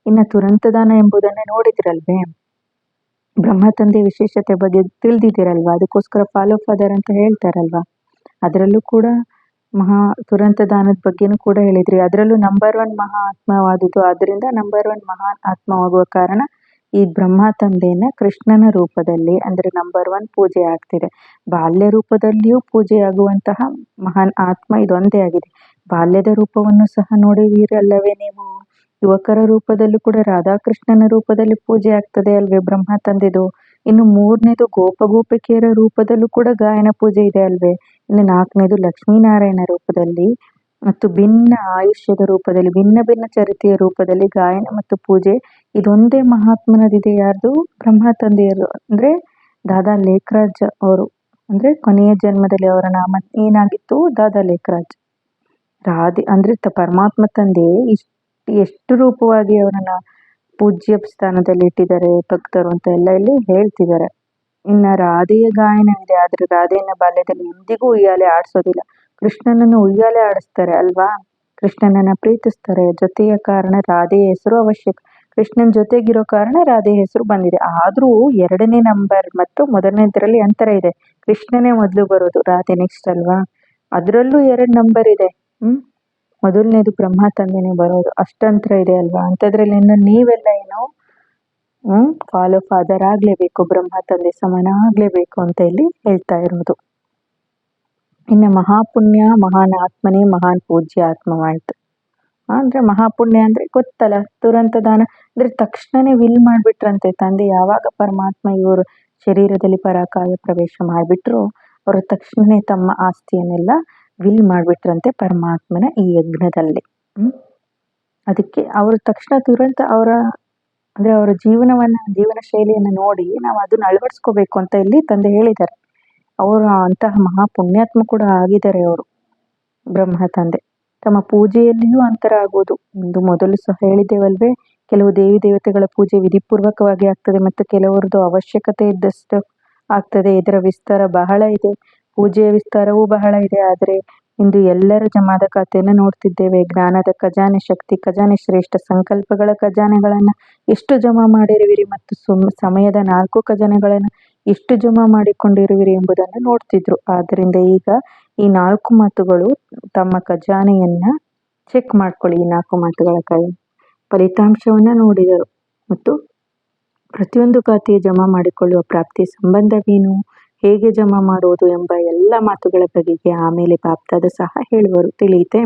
A: ಇನ್ನು ತುರಂತದಾನ ಎಂಬುದನ್ನ ನೋಡಿದಿರಲ್ವೇ? ಬ್ರಹ್ಮ ತಂದೆ ವಿಶೇಷತೆ ಬಗ್ಗೆ ತಿಳಿದಿದ್ದೀರಲ್ವಾ? ಅದಕ್ಕೋಸ್ಕರ ಫಾಲೋ ಫಾದರ್ ಅಂತ ಹೇಳ್ತಾರಲ್ವಾ? ಅದರಲ್ಲೂ ಕೂಡ ಮಹಾ ದುರಂತ ದಾನದ ಬಗ್ಗೆನೂ ಕೂಡ ಹೇಳಿದ್ರಿ. ಅದರಲ್ಲೂ ನಂಬರ್ ಒನ್ ಮಹಾ ಆತ್ಮವಾದುದು ಆದ್ದರಿಂದ ನಂಬರ್ ಒನ್ ಮಹಾ ಆತ್ಮವಾಗುವ ಕಾರಣ ಈ ಬ್ರಹ್ಮ ತಂದೆಯನ್ನ ಕೃಷ್ಣನ ರೂಪದಲ್ಲಿ ಅಂದ್ರೆ ನಂಬರ್ ಒನ್ ಪೂಜೆ ಆಗ್ತಿದೆ. ಬಾಲ್ಯ ರೂಪದಲ್ಲಿಯೂ ಪೂಜೆ ಆಗುವಂತಹ ಮಹಾನ್ ಆತ್ಮ ಇದೊಂದೇ ಆಗಿದೆ. ಬಾಲ್ಯದ ರೂಪವನ್ನು ಸಹ ನೋಡುವಿರಲ್ಲವೇ ನೀವು? ಯುವಕರ ರೂಪದಲ್ಲೂ ಕೂಡ ರಾಧಾಕೃಷ್ಣನ ರೂಪದಲ್ಲಿ ಪೂಜೆ ಆಗ್ತದೆ ಅಲ್ವೇ ಬ್ರಹ್ಮ ತಂದೆದು ಇನ್ನು ಮೂರನೇದು ಗೋಪ ಗೋಪಿಕೆಯರ ರೂಪದಲ್ಲೂ ಕೂಡ ಗಾಯನ ಪೂಜೆ ಇದೆ ಅಲ್ವೇ? ಇನ್ನು ನಾಲ್ಕನೇದು ಲಕ್ಷ್ಮೀನಾರಾಯಣ ರೂಪದಲ್ಲಿ ಮತ್ತು ಭಿನ್ನ ಆಯುಷ್ಯದ ರೂಪದಲ್ಲಿ, ಭಿನ್ನ ಭಿನ್ನ ಚರಿತೆಯ ರೂಪದಲ್ಲಿ ಗಾಯನ ಮತ್ತು ಪೂಜೆ. ಇದೊಂದೇ ಮಹಾತ್ಮನದಿದೆ ಯಾರ್ದು? ಬ್ರಹ್ಮ ತಂದೆಯರು ಅಂದ್ರೆ ದಾದಾ ಲೇಖರಾಜ್ ಅವರು. ಅಂದ್ರೆ ಕೊನೆಯ ಜನ್ಮದಲ್ಲಿ ಅವರ ನಾಮ ಏನಾಗಿತ್ತು? ದಾದಾ ಲೇಖರಾಜ್. ರಾಧೆ, ಅಂದ್ರೆ ಪರಮಾತ್ಮ ತಂದೆ ಇಷ್ಟು, ಎಷ್ಟು ರೂಪವಾಗಿ ಅವರನ್ನ ಪೂಜ್ಯ ಸ್ಥಾನದಲ್ಲಿ ಇಟ್ಟಿದ್ದಾರೆ ಭಕ್ತರು ಅಂತ ಎಲ್ಲ ಇಲ್ಲಿ ಹೇಳ್ತಿದ್ದಾರೆ. ಇನ್ನ ರಾಧೆಯ ಗಾಯನ ಇದೆ ಆದ್ರೆ ರಾಧೆಯನ್ನ ಬಾಲ್ಯದಲ್ಲಿ ಎಂದಿಗೂ ಉಯ್ಯಾಲೆ ಆಡಿಸೋದಿಲ್ಲ. ಕೃಷ್ಣನನ್ನು ಉಯ್ಯಾಲೆ ಆಡಿಸ್ತಾರೆ ಅಲ್ವಾ? ಕೃಷ್ಣನನ್ನ ಪ್ರೀತಿಸ್ತಾರೆ. ಜೊತೆಯ ಕಾರಣ ರಾಧೆಯ ಹೆಸರು ಅವಶ್ಯಕ. ಕೃಷ್ಣನ್ ಜೊತೆಗಿರೋ ಕಾರಣ ರಾಧೆಯ ಹೆಸರು ಬಂದಿದೆ. ಆದ್ರೂ ಎರಡನೇ ನಂಬರ್ ಮತ್ತು ಮೊದಲನೇದರಲ್ಲಿ ಅಂತರ ಇದೆ. ಕೃಷ್ಣನೇ ಮೊದಲು ಬರೋದು ರಾಧೆ ನೆಕ್ಸ್ಟ್ ಅಲ್ವಾ? ಅದರಲ್ಲೂ ಎರಡು ನಂಬರ್ ಇದೆ. ಹ್ಮ್? ಮೊದಲನೇದು ಬ್ರಹ್ಮ ತಂದೆನೆ ಬರೋದು. ಅಷ್ಟಂತ್ರ ಇದೆ ಅಲ್ವಾ? ಅಂಥದ್ರಲ್ಲಿ ಇನ್ನು ನೀವೆಲ್ಲ ಏನು? ಹ್ಮ್? ಫಾಲೋ ಫಾದರ್ ಆಗ್ಲೇಬೇಕು, ಬ್ರಹ್ಮ ತಂದೆ ಸಮಾನ ಆಗ್ಲೇಬೇಕು ಅಂತ ಇಲ್ಲಿ ಹೇಳ್ತಾ ಇರೋದು. ಇನ್ನು ಮಹಾಪುಣ್ಯ, ಮಹಾನ್ ಆತ್ಮನೇ ಮಹಾನ್ ಪೂಜ್ಯ ಆತ್ಮವಾಯ್ತು ಅಂದ್ರೆ ಮಹಾಪುಣ್ಯ ಅಂದ್ರೆ ಗೊತ್ತಲ್ಲ ದುರಂತ ದಾನ ಅಂದ್ರೆ ತಕ್ಷಣನೇ ವಿಲ್ ಮಾಡ್ಬಿಟ್ರಂತೆ ತಂದೆ. ಯಾವಾಗ ಪರಮಾತ್ಮ ಇವರು ಶರೀರದಲ್ಲಿ ಪರಾಕಾಯ ಪ್ರವೇಶ ಮಾಡಿಬಿಟ್ರು, ಅವರು ತಕ್ಷಣನೇ ತಮ್ಮ ಆಸ್ತಿಯನ್ನೆಲ್ಲ ವಿಲ್ ಮಾಡಿಬಿಟ್ರಂತೆ ಪರಮಾತ್ಮನ ಈ ಯಜ್ಞದಲ್ಲಿ. ಅದಕ್ಕೆ ಅವರು ತಕ್ಷಣ ತುರಂತ ಅವರ, ಅಂದ್ರೆ ಅವರ ಜೀವನವನ್ನ, ಜೀವನ ಶೈಲಿಯನ್ನು ನೋಡಿ ನಾವು ಅದನ್ನ ಅಳವಡಿಸ್ಕೋಬೇಕು ಅಂತ ಇಲ್ಲಿ ತಂದೆ ಹೇಳಿದ್ದಾರೆ. ಅವರು ಅಂತಹ ಮಹಾ ಪುಣ್ಯಾತ್ಮ ಕೂಡ ಆಗಿದ್ದಾರೆ ಅವರು, ಬ್ರಹ್ಮ ತಂದೆ. ತಮ್ಮ ಪೂಜೆಯಲ್ಲಿಯೂ ಅಂತರ ಆಗೋದು. ಒಂದು ಮೊದಲು ಸಹ ಹೇಳಿದ್ದೇವಲ್ವೇ, ಕೆಲವು ದೇವಿ ದೇವತೆಗಳ ಪೂಜೆ ವಿಧಿಪೂರ್ವಕವಾಗಿ ಆಗ್ತದೆ, ಮತ್ತು ಕೆಲವರದು ಅವಶ್ಯಕತೆ ಇದ್ದಷ್ಟು ಆಗ್ತದೆ, ಇದರ ವಿಸ್ತಾರ ಬಹಳ ಇದೆ. ಪೂಜೆಯ ವಿಸ್ತಾರವೂ ಬಹಳ ಇದೆ. ಆದರೆ ಇಂದು ಎಲ್ಲರ ಜಮಾದ ಖಾತೆಯನ್ನು ನೋಡ್ತಿದ್ದೇವೆ. ಜ್ಞಾನದ ಖಜಾನೆ, ಶಕ್ತಿ ಖಜಾನೆ, ಶ್ರೇಷ್ಠ ಸಂಕಲ್ಪಗಳ ಖಜಾನೆಗಳನ್ನು ಎಷ್ಟು ಜಮಾ ಮಾಡಿರುವಿರಿ ಮತ್ತು ಸಮಯದ ನಾಲ್ಕು ಖಜಾನೆಗಳನ್ನು ಎಷ್ಟು ಜಮಾ ಮಾಡಿಕೊಂಡಿರುವಿರಿ ಎಂಬುದನ್ನು ನೋಡ್ತಿದ್ರು. ಆದ್ದರಿಂದ ಈಗ ಈ ನಾಲ್ಕು ಮಾತುಗಳು ತಮ್ಮ ಖಜಾನೆಯನ್ನು ಚೆಕ್ ಮಾಡ್ಕೊಳ್ಳಿ. ಈ ನಾಲ್ಕು ಮಾತುಗಳ ಕೈ ಫಲಿತಾಂಶವನ್ನು ನೋಡಿದರು. ಮತ್ತು ಪ್ರತಿಯೊಂದು ಖಾತೆಯ ಜಮಾ ಮಾಡಿಕೊಳ್ಳುವ ಪ್ರಾಪ್ತಿಯ ಸಂಬಂಧವೇನು? ಹೇಗೆ ಜಮಾ ಮಾಡುವುದು ಎಂಬ ಎಲ್ಲ ಮಾತುಗಳ ಬಗೆಗೆ ಆಮೇಲೆ ಬಾಪ್ತಾದ ಸಹ ಹೇಳುವರು. ತಿಳಿಯುತ್ತೆ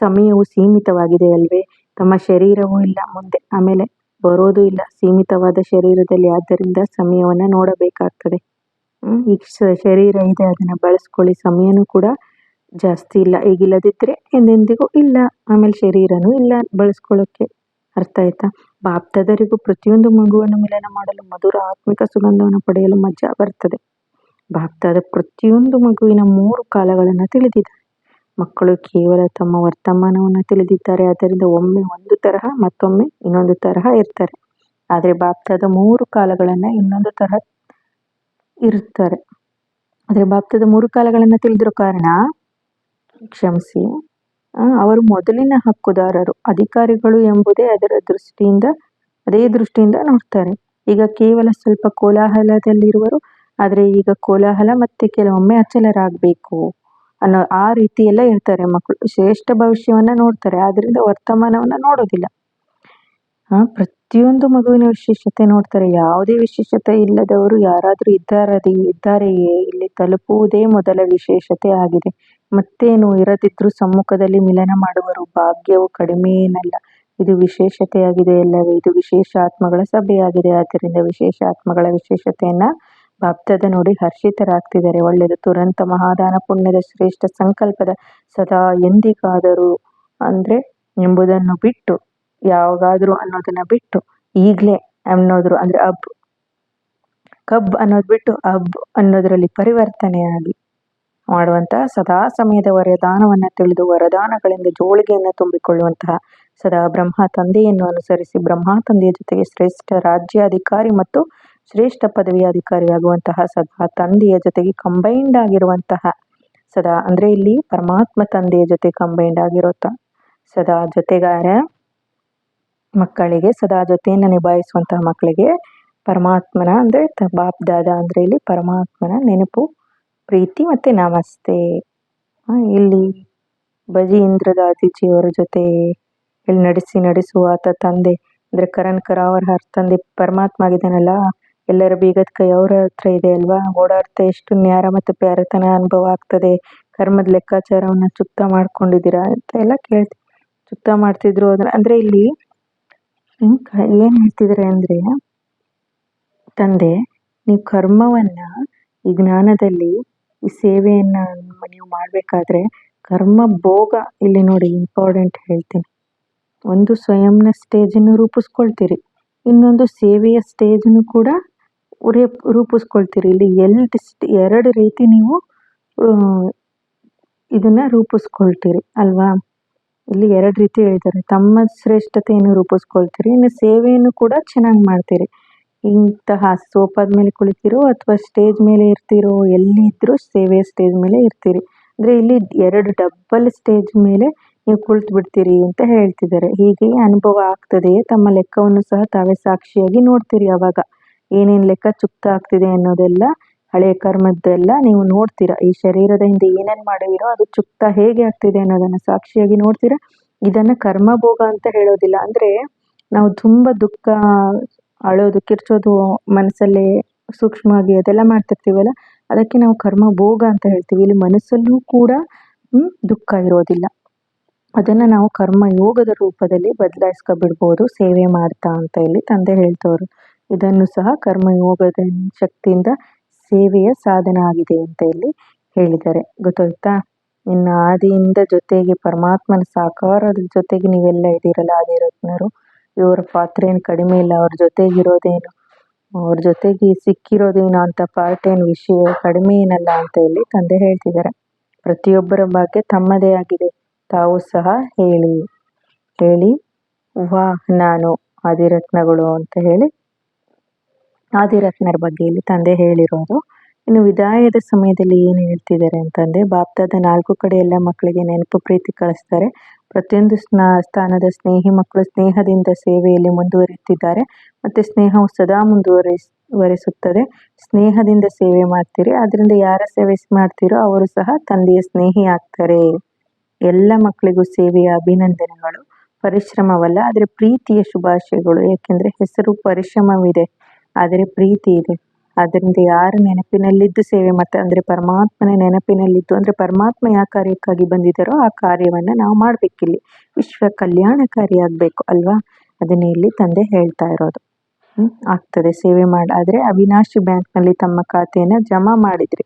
A: ಸಮಯವು ಸೀಮಿತವಾಗಿದೆ ಅಲ್ವೇ? ತಮ್ಮ ಶರೀರವೂ ಇಲ್ಲ. ಮುಂದೆ ಆಮೇಲೆ ಬರೋದು ಇಲ್ಲ. ಸೀಮಿತವಾದ ಶರೀರದಲ್ಲಿ ಆದ್ದರಿಂದ ಸಮಯವನ್ನ ನೋಡಬೇಕಾಗ್ತದೆ. ಈ ಶರೀರ ಇದೆ. ಅದನ್ನ ಬಳಸ್ಕೊಳ್ಳಿ. ಸಮಯನೂ ಕೂಡ ಜಾಸ್ತಿ ಇಲ್ಲ. ಈಗಿಲ್ಲದಿದ್ದರೆ ಎಂದೆಂದಿಗೂ ಇಲ್ಲ. ಆಮೇಲೆ ಶರೀರನೂ ಇಲ್ಲ ಬಳಸ್ಕೊಳ್ಳೋಕೆ. ಅರ್ಥ ಆಯ್ತಾ? ಬಾಪ್ತದರಿಗೂ ಪ್ರತಿಯೊಂದು ಮಗುವನ್ನು ಮಿಲನ ಮಾಡಲು ಮಧುರ ಆತ್ಮಿಕ ಸುಗಂಧವನ್ನು ಪಡೆಯಲು ಮಜಾ ಬರ್ತದೆ. ಬಾಪ್ತಾದ ಪ್ರತಿಯೊಂದು ಮಗುವಿನ ಮೂರು ಕಾಲಗಳನ್ನು ತಿಳಿದಿದ್ದಾರೆ. ಮಕ್ಕಳು ಕೇವಲ ತಮ್ಮ ವರ್ತಮಾನವನ್ನು ತಿಳಿದಿದ್ದಾರೆ. ಆದ್ದರಿಂದ ಒಮ್ಮೆ ಒಂದು ತರಹ, ಮತ್ತೊಮ್ಮೆ ಇನ್ನೊಂದು ತರಹ ಇರ್ತಾರೆ. ಆದರೆ ಭಾರತದ ಮೂರು ಕಾಲಗಳನ್ನು ಇನ್ನೊಂದು ತರಹ ಇರುತ್ತಾರೆ. ಆದರೆ ಭಾರತದ ಮೂರು ಕಾಲಗಳನ್ನು ತಿಳಿದಿರೋ ಕಾರಣ, ಕ್ಷಮಿಸಿ ಅವರು ಮೊದಲಿನ ಹಕ್ಕುದಾರರು, ಅಧಿಕಾರಿಗಳು ಎಂಬುದೇ ಅದರ ದೃಷ್ಟಿಯಿಂದ, ಅದೇ ದೃಷ್ಟಿಯಿಂದ ನೋಡ್ತಾರೆ. ಈಗ ಕೇವಲ ಸ್ವಲ್ಪ ಕೋಲಾಹಲದಲ್ಲಿರುವರು ಆದರೆ ಈಗ ಕೋಲಾಹಲ ಮತ್ತೆ ಕೆಲವೊಮ್ಮೆ ಅಚಲರಾಗಬೇಕು ಅನ್ನೋ ಆ ರೀತಿ ಎಲ್ಲ ಇರ್ತಾರೆ ಮಕ್ಕಳು ಶ್ರೇಷ್ಠ ಭವಿಷ್ಯವನ್ನ ನೋಡ್ತಾರೆ ಆದ್ದರಿಂದ ವರ್ತಮಾನವನ್ನ ನೋಡೋದಿಲ್ಲ. ಪ್ರತಿಯೊಂದು ಮಗುವಿನ ವಿಶೇಷತೆ ನೋಡ್ತಾರೆ. ಯಾವುದೇ ವಿಶೇಷತೆ ಇಲ್ಲದವರು ಯಾರಾದರೂ ಇದ್ದಾರದಿ, ಇದ್ದಾರೆಯೇ, ಇಲ್ಲಿ ತಲುಪುವುದೇ ಮೊದಲ ವಿಶೇಷತೆ ಆಗಿದೆ. ಮತ್ತೇನು ಇರದಿದ್ರು ಸಮ್ಮುಖದಲ್ಲಿ ಮಿಲನ ಮಾಡುವರು ಭಾಗ್ಯವು ಕಡಿಮೆ ಏನಲ್ಲ ಇದು ವಿಶೇಷತೆಯಾಗಿದೆ ಅಲ್ಲವೇ? ಇದು ವಿಶೇಷ ಆತ್ಮಗಳ ಸಭೆಯಾಗಿದೆ. ಆದ್ದರಿಂದ ವಿಶೇಷ ಆತ್ಮಗಳ ವಿಶೇಷತೆಯನ್ನ ಬಾಪ್ತದ ನೋಡಿ ಹರ್ಷಿತರಾಗ್ತಿದ್ದಾರೆ. ಒಳ್ಳೆಯದು. ತುರಂತ ಮಹಾದಾನ ಪುಣ್ಯದ ಶ್ರೇಷ್ಠ ಸಂಕಲ್ಪದ ಸದಾ ಎಂದಿಗಾದರೂ ಅಂದ್ರೆ ಎಂಬುದನ್ನು ಬಿಟ್ಟು, ಯಾವಾಗಾದರೂ ಅನ್ನೋದನ್ನ ಬಿಟ್ಟು, ಈಗಲೇ ಅನ್ನೋದ್ರು ಅಂದ್ರೆ ಅಬ್, ಕಬ್ ಅನ್ನೋದು ಬಿಟ್ಟು ಅಬ್ ಅನ್ನೋದ್ರಲ್ಲಿ ಪರಿವರ್ತನೆಯಾಗಿ ಮಾಡುವಂತಹ ಸದಾ ಸಮಯದ ವರದಾನವನ್ನು ತಿಳಿದು ವರದಾನಗಳಿಂದ ಜೋಳಿಗೆಯನ್ನು ತುಂಬಿಕೊಳ್ಳುವಂತಹ ಸದಾ ಬ್ರಹ್ಮ ತಂದೆಯನ್ನು ಅನುಸರಿಸಿ ಬ್ರಹ್ಮ ತಂದೆಯ ಜೊತೆಗೆ ಶ್ರೇಷ್ಠ ರಾಜ್ಯಾಧಿಕಾರಿ ಮತ್ತು ಶ್ರೇಷ್ಠ ಪದವಿ ಅಧಿಕಾರಿಯಾಗುವಂತಹ ಸದಾ ತಂದೆಯ ಜೊತೆಗೆ ಕಂಬೈಂಡ್ ಆಗಿರುವಂತಹ ಸದಾ, ಅಂದರೆ ಇಲ್ಲಿ ಪರಮಾತ್ಮ ತಂದೆಯ ಜೊತೆ ಕಂಬೈಂಡ್ ಆಗಿರುತ್ತ ಸದಾ ಜೊತೆಗಾರ ಮಕ್ಕಳಿಗೆ, ಸದಾ ಜೊತೆಯನ್ನು ನಿಭಾಯಿಸುವಂತಹ ಮಕ್ಕಳಿಗೆ ಪರಮಾತ್ಮನ, ಅಂದರೆ ಬಾಪ್ ದಾದ ಅಂದರೆ ಇಲ್ಲಿ ಪರಮಾತ್ಮನ ನೆನಪು, ಪ್ರೀತಿ ಮತ್ತು ನಮಸ್ತೆ. ಇಲ್ಲಿ ಬಜಿ ಅತಿಥಿಯವರ ಜೊತೆ ಇಲ್ಲಿ ನಡೆಸಿ ನಡೆಸುವ ತಂದೆ, ಅಂದರೆ ಕರಣ್ ಕರಾವರ್ ಹರ್ ತಂದೆ ಪರಮಾತ್ಮ ಆಗಿದ್ದಾನಲ್ಲ ಎಲ್ಲರ ಬೀಗದ ಕೈ ಅವರ ಹತ್ರ ಇದೆ ಅಲ್ವಾ? ಓಡಾಡ್ತಾ ಎಷ್ಟು ನ್ಯಾರ ಮತ್ತು ಪ್ಯಾರತನ ಅನುಭವ ಆಗ್ತದೆ. ಕರ್ಮದ ಲೆಕ್ಕಾಚಾರವನ್ನ ಚುಕ್ತ ಮಾಡ್ಕೊಂಡಿದ್ದೀರಾ ಅಂತ ಎಲ್ಲ ಕೇಳ್ತಿ, ಚುಕ್ತ ಮಾಡ್ತಿದ್ರು ಅದನ್ನ ಅಂದರೆ ಇಲ್ಲಿ ಏನ್ ಹೇಳ್ತಿದ್ದಾರೆ ಅಂದ್ರೆ ತಂದೆ, ನೀವು ಕರ್ಮವನ್ನು ಈ ಜ್ಞಾನದಲ್ಲಿ ಈ ಸೇವೆಯನ್ನು ನೀವು ಮಾಡಬೇಕಾದ್ರೆ ಕರ್ಮ ಭೋಗ ಇಲ್ಲಿ ನೋಡಿ ಇಂಪಾರ್ಟೆಂಟ್ ಹೇಳ್ತೀನಿ. ಒಂದು ಸ್ವಯಂನ ಸ್ಟೇಜನ್ನು ರೂಪಿಸ್ಕೊಳ್ತೀರಿ. ಇನ್ನೊಂದು ಸೇವೆಯ ಸ್ಟೇಜನ್ನು ಕೂಡ ರೂಪಿಸ್ಕೊಳ್ತೀರಿ. ಇಲ್ಲಿ ಎರಡು ಎರಡು ರೀತಿ ನೀವು ಇದನ್ನು ರೂಪಿಸ್ಕೊಳ್ತೀರಿ, ಅಲ್ವಾ? ಇಲ್ಲಿ ಎರಡು ರೀತಿ ಹೇಳಿದ್ದಾರೆ ತಮ್ಮ ಶ್ರೇಷ್ಠತೆಯನ್ನು ರೂಪಿಸ್ಕೊಳ್ತೀರಿ, ಇನ್ನು ಸೇವೆಯನ್ನು ಕೂಡ ಚೆನ್ನಾಗಿ ಮಾಡ್ತೀರಿ. ಇಂತಹ ಸೋಫಾದ ಮೇಲೆ ಕುಳಿತಿರೋ ಅಥವಾ ಸ್ಟೇಜ್ ಮೇಲೆ ಇರ್ತೀರೋ ಎಲ್ಲಿದ್ದರೂ ಸೇವೆಯ ಸ್ಟೇಜ್ ಮೇಲೆ ಇರ್ತೀರಿ. ಅಂದರೆ ಇಲ್ಲಿ ಎರಡು ಡಬ್ಬಲ್ ಸ್ಟೇಜ್ ಮೇಲೆ ನೀವು ಕುಳಿತು ಬಿಡ್ತೀರಿ ಅಂತ ಹೇಳ್ತಿದ್ದಾರೆ. ಹೀಗೆ ಅನುಭವ ಆಗ್ತದೆಯೇ? ತಮ್ಮ ಲೆಕ್ಕವನ್ನು ಸಹ ತಾವೇ ಸಾಕ್ಷಿಯಾಗಿ ನೋಡ್ತೀರಿ ಅವಾಗ. ಏನೇನು ಲೆಕ್ಕ ಚುಕ್ತ ಆಗ್ತಿದೆ ಅನ್ನೋದೆಲ್ಲ ಹಳೆಯ ಕರ್ಮದ್ದೆಲ್ಲ ನೀವು ನೋಡ್ತೀರಾ. ಈ ಶರೀರದ ಹಿಂದೆ ಏನೇನು ಮಾಡಿದಿರೋ ಅದು ಚುಕ್ತ ಹೇಗೆ ಆಗ್ತಿದೆ ಅನ್ನೋದನ್ನು ಸಾಕ್ಷಿಯಾಗಿ ನೋಡ್ತೀರಾ. ಇದನ್ನು ಕರ್ಮಭೋಗ ಅಂತ ಹೇಳೋದಿಲ್ಲ. ಅಂದರೆ ನಾವು ತುಂಬ ದುಃಖ ಅಳೋದು, ಕಿರ್ಚೋದು ಮನಸ್ಸಲ್ಲೇ ಸೂಕ್ಷ್ಮವಾಗಿ ಅದೆಲ್ಲ ಮಾಡ್ತಿರ್ತೀವಲ್ಲ. ಅದಕ್ಕೆ ನಾವು ಕರ್ಮ ಭೋಗ ಅಂತ ಹೇಳ್ತೀವಿ. ಇಲ್ಲಿ ಮನಸ್ಸಲ್ಲೂ ಕೂಡ ದುಃಖ ಇರೋದಿಲ್ಲ. ಅದನ್ನು ನಾವು ಕರ್ಮ ಯೋಗದ ರೂಪದಲ್ಲಿ ಬದಲಾಯಿಸ್ಕೊಬಿಡ್ಬೋದು, ಸೇವೆ ಮಾಡ್ತಾ ಅಂತ ಇಲ್ಲಿ ತಂದೆ ಹೇಳ್ತವ್ರು. ಇದನ್ನು ಸಹ ಕರ್ಮಯೋಗದ ಶಕ್ತಿಯಿಂದ ಸೇವೆಯ ಸಾಧನ ಆಗಿದೆ ಅಂತ ಇಲ್ಲಿ ಹೇಳಿದ್ದಾರೆ. ಗೊತ್ತಾಯ್ತಾ? ಇನ್ನು ಆದಿಯಿಂದ ಜೊತೆಗೆ ಪರಮಾತ್ಮನ ಸಾಕಾರದ ಜೊತೆಗೆ ನೀವೆಲ್ಲ ಇದ್ದೀರಲ್ಲ ಆದಿರತ್ನರು ಇವರ ಪಾತ್ರ ಏನು ಕಡಿಮೆ ಇಲ್ಲ, ಅವ್ರ ಜೊತೆಗಿರೋದೇನು? ಅವ್ರ ಜೊತೆಗೆ ಸಿಕ್ಕಿರೋದೇನು ಅಂತ ಪಾರ್ಟ್ ಏನು ವಿಷಯ ಕಡಿಮೆ ಏನಲ್ಲ ಅಂತ ಹೇಳಿ ತಂದೆ ಹೇಳ್ತಿದ್ದಾರೆ. ಪ್ರತಿಯೊಬ್ಬರ ಬಗ್ಗೆ ತಮ್ಮದೇ ಆಗಿದೆ. ತಾವು ಸಹ ಹೇಳಿ ಹೇಳಿ ವಾ ನಾನು ಆದಿರತ್ನಗಳು ಅಂತ ಹೇಳಿ ಆದಿರತ್ನರ ಬಗ್ಗೆ ಇಲ್ಲಿ ತಂದೆ ಹೇಳಿರೋದು ಇನ್ನು ವಿದಾಯದ ಸಮಯದಲ್ಲಿ ಏನು ಹೇಳ್ತಿದ್ದಾರೆ ಅಂತಂದರೆ, ಬಾಪ್ತಾದ ನಾಲ್ಕು ಕಡೆ ಎಲ್ಲ ಮಕ್ಕಳಿಗೆ ನೆನಪು, ಪ್ರೀತಿ ಕಳಿಸ್ತಾರೆ. ಪ್ರತಿಯೊಂದು ಸ್ನಾ, ಸ್ಥಾನದ ಸ್ನೇಹಿ ಮಕ್ಕಳು ಸ್ನೇಹದಿಂದ ಸೇವೆಯಲ್ಲಿ ಮುಂದುವರಿಯುತ್ತಿದ್ದಾರೆ. ಮತ್ತು ಸ್ನೇಹವು ಸದಾ ಮುಂದುವರಿಸುತ್ತದೆ ಸ್ನೇಹದಿಂದ ಸೇವೆ ಮಾಡ್ತೀರಿ. ಅದರಿಂದ ಯಾರ ಸೇವೆ ಮಾಡ್ತೀರೋ ಅವರು ಸಹ ತಂದೆಯ ಸ್ನೇಹಿ ಆಗ್ತಾರೆ. ಎಲ್ಲ ಮಕ್ಕಳಿಗೂ ಸೇವೆಯ ಅಭಿನಂದನೆಗಳು. ಪರಿಶ್ರಮವಲ್ಲ, ಆದರೆ ಪ್ರೀತಿಯ ಶುಭಾಶಯಗಳು. ಯಾಕೆಂದ್ರೆ ಹೆಸರು ಪರಿಶ್ರಮವಿದೆ. ಆದರೆ ಪ್ರೀತಿ ಇದೆ. ಅದರಿಂದ ಯಾರ ನೆನಪಿನಲ್ಲಿದ್ದು ಸೇವೆ ಮತ್ತೆ ಅಂದರೆ ಪರಮಾತ್ಮನ ನೆನಪಿನಲ್ಲಿದ್ದು ಅಂದರೆ ಪರಮಾತ್ಮ ಯಾವ ಕಾರ್ಯಕ್ಕಾಗಿ ಬಂದಿದ್ದಾರೋ ಆ ಕಾರ್ಯವನ್ನು ನಾವು ಮಾಡಬೇಕಿಲ್ಲಿ. ವಿಶ್ವ ಕಲ್ಯಾಣಕಾರಿಯಾಗಬೇಕು ಅಲ್ವಾ? ಅದನ್ನೇ ಇಲ್ಲಿ ತಂದೆ ಹೇಳ್ತಾ ಇರೋದು. ಆಗ್ತದೆ ಸೇವೆ ಮಾಡಿ, ಆದರೆ ಅವಿನಾಶಿ ಬ್ಯಾಂಕ್ನಲ್ಲಿ ತಮ್ಮ ಖಾತೆಯನ್ನು ಜಮಾ ಮಾಡಿದ್ರಿ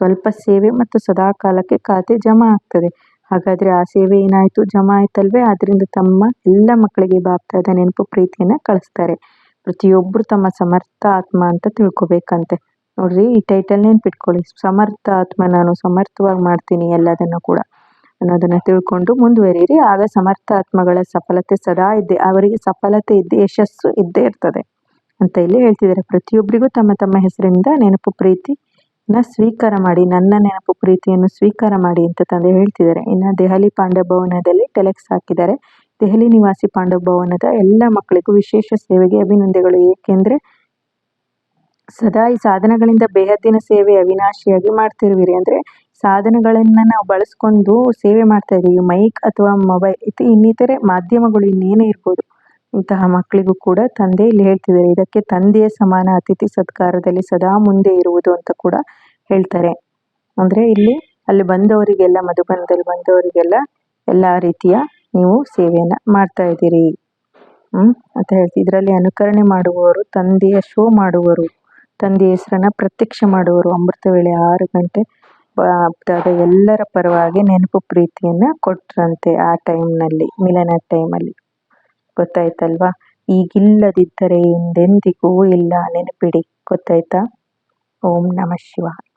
A: ಸ್ವಲ್ಪ ಸೇವೆ ಮತ್ತು ಸದಾ ಕಾಲಕ್ಕೆ ಖಾತೆ ಜಮಾ ಆಗ್ತದೆ. ಹಾಗಾದರೆ ಆ ಸೇವೆ ಏನಾಯಿತು? ಜಮಾ ಆಯ್ತಲ್ವೇ? ಅದರಿಂದ ತಮ್ಮ ಎಲ್ಲ ಮಕ್ಕಳಿಗೆ ಬಾಪ್ತಾದ ನೆನಪು ಪ್ರೀತಿಯನ್ನು ಕಳಿಸ್ತಾರೆ. ಪ್ರತಿಯೊಬ್ಬರು ತಮ್ಮ ಸಮರ್ಥ ಆತ್ಮ ಅಂತ ತಿಳ್ಕೊಬೇಕಂತೆ. ನೋಡ್ರಿ, ಈ ಟೈಟಲ್ ನೆನ್ಪಿಟ್ಕೊಳ್ಳಿ ಸಮರ್ಥ ಆತ್ಮ ನಾನು ಸಮರ್ಥವಾಗಿ ಮಾಡ್ತೀನಿ ಎಲ್ಲದನ್ನು ಕೂಡ ಅನ್ನೋದನ್ನು ತಿಳ್ಕೊಂಡು ಮುಂದುವರಿಯಿರಿ. ಆಗ ಸಮರ್ಥ ಆತ್ಮಗಳ ಸಫಲತೆ ಸದಾ ಇದ್ದೆ, ಅವರಿಗೆ ಸಫಲತೆ ಇದ್ದೆ, ಯಶಸ್ಸು ಇದ್ದೇ ಇರ್ತದೆ ಅಂತ ಇಲ್ಲಿ ಹೇಳ್ತಿದ್ದಾರೆ. ಪ್ರತಿಯೊಬ್ಬರಿಗೂ ತಮ್ಮ ತಮ್ಮ ಹೆಸರಿಂದ ನೆನಪು ಪ್ರೀತಿನ ಸ್ವೀಕಾರ ಮಾಡಿ, ನನ್ನ ನೆನಪು ಪ್ರೀತಿಯನ್ನು ಸ್ವೀಕಾರ ಮಾಡಿ ಅಂತ ತಂದೆ ಹೇಳ್ತಿದ್ದಾರೆ. ಇನ್ನು ದೆಹಲಿ ಪಾಂಡ ಭವನದಲ್ಲಿ ಟೆಲೆಕ್ಸ್ ಹಾಕಿದ್ದಾರೆ. ದೆಹಲಿ ನಿವಾಸಿ ಪಾಂಡವ ಭವನದ ಎಲ್ಲ ಮಕ್ಕಳಿಗೂ ವಿಶೇಷ ಸೇವೆಗೆ ಅಭಿನಂದನೆಗಳು. ಏಕೆಂದರೆ ಸದಾ ಈ ಸಾಧನಗಳಿಂದ ಬೇಹದ್ದಿನ ಸೇವೆ ಅವಿನಾಶಿಯಾಗಿ ಮಾಡ್ತಿರುವಿರಿ. ಅಂದರೆ ಸಾಧನಗಳನ್ನು ನಾವು ಬಳಸ್ಕೊಂಡು ಸೇವೆ ಮಾಡ್ತಾ ಇದ್ದೀವಿ ಮೈಕ್ ಅಥವಾ ಮೊಬೈಲ್ ಇನ್ನಿತರೆ ಮಾಧ್ಯಮಗಳು ಇನ್ನೇನೇ ಇರ್ಬೋದು. ಇಂತಹ ಮಕ್ಕಳಿಗೂ ಕೂಡ ತಂದೆ ಇಲ್ಲಿ ಹೇಳ್ತಿದ್ದಾರೆ. ಇದಕ್ಕೆ ತಂದೆಯ ಸಮಾನ ಅತಿಥಿ ಸತ್ಕಾರದಲ್ಲಿ ಸದಾ ಮುಂದೆ ಇರುವುದು ಅಂತ ಕೂಡ ಹೇಳ್ತಾರೆ. ಅಂದರೆ ಇಲ್ಲಿ ಅಲ್ಲಿ ಬಂದವರಿಗೆಲ್ಲ ಮಧುಬನದಲ್ಲಿ ಬಂದವರಿಗೆಲ್ಲ ಎಲ್ಲ ರೀತಿಯ ನೀವು ಸೇವೆಯನ್ನು ಮಾಡ್ತಾ ಇದ್ದೀರಿ. ಅಂತ ಹೇಳ್ತಿ. ಇದರಲ್ಲಿ ಅನುಕರಣೆ ಮಾಡುವವರು, ತಂದೆಯ ಶೋ ಮಾಡುವರು, ತಂದೆಯ ಹೆಸರನ್ನು ಪ್ರತ್ಯಕ್ಷ ಮಾಡುವರು. ಅಮೃತ ವೇಳೆ ಆರು ಗಂಟೆ ಎಲ್ಲರ ಪರವಾಗಿ ನೆನಪು ಪ್ರೀತಿಯನ್ನು ಕೊಟ್ರಂತೆ ಆ ಟೈಮ್ನಲ್ಲಿ, ಮಿಲನ ಟೈಮಲ್ಲಿ. ಗೊತ್ತಾಯ್ತಲ್ವಾ? ಈಗಿಲ್ಲದಿದ್ದರೆ ಎಂದೆಂದಿಗೂ ಇಲ್ಲ. ನೆನಪಿಡಿ. ಗೊತ್ತಾಯ್ತಾ? ಓಂ ನಮಃ ಶಿವಾಯ.